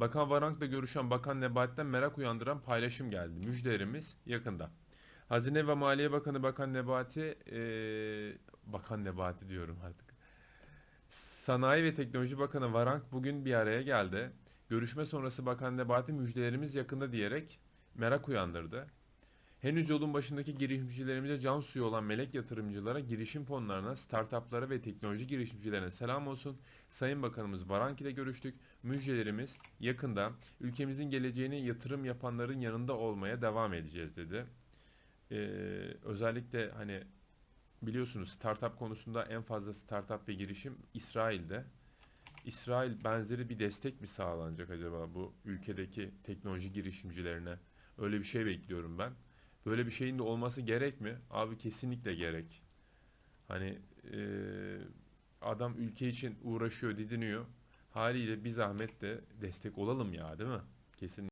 Bakan Varank'la görüşen Bakan Nebati'den merak uyandıran paylaşım geldi. Müjdelerimiz yakında. Hazine ve Maliye Bakanı Bakan Nebati, eee, Bakan Nebati diyorum artık. Sanayi ve Teknoloji Bakanı Varank bugün bir araya geldi. Görüşme sonrası Bakan Nebati müjdelerimiz yakında diyerek merak uyandırdı. Henüz yolun başındaki girişimcilerimize can suyu olan melek yatırımcılara, girişim fonlarına, startuplara ve teknoloji girişimcilerine selam olsun. Sayın Bakanımız Varank ile görüştük. Müjdelerimiz yakında ülkemizin geleceğine yatırım yapanların yanında olmaya devam edeceğiz dedi. Ee, özellikle hani biliyorsunuz startup konusunda en fazla startup ve girişim İsrail'de. İsrail benzeri bir destek mi sağlanacak acaba bu ülkedeki teknoloji girişimcilerine? Öyle bir şey bekliyorum ben. Böyle bir şeyin de olması gerek mi? Abi kesinlikle gerek. Hani eee, adam ülke için uğraşıyor, didiniyor. Haliyle bir zahmet de destek olalım ya, değil mi? Kesinlikle.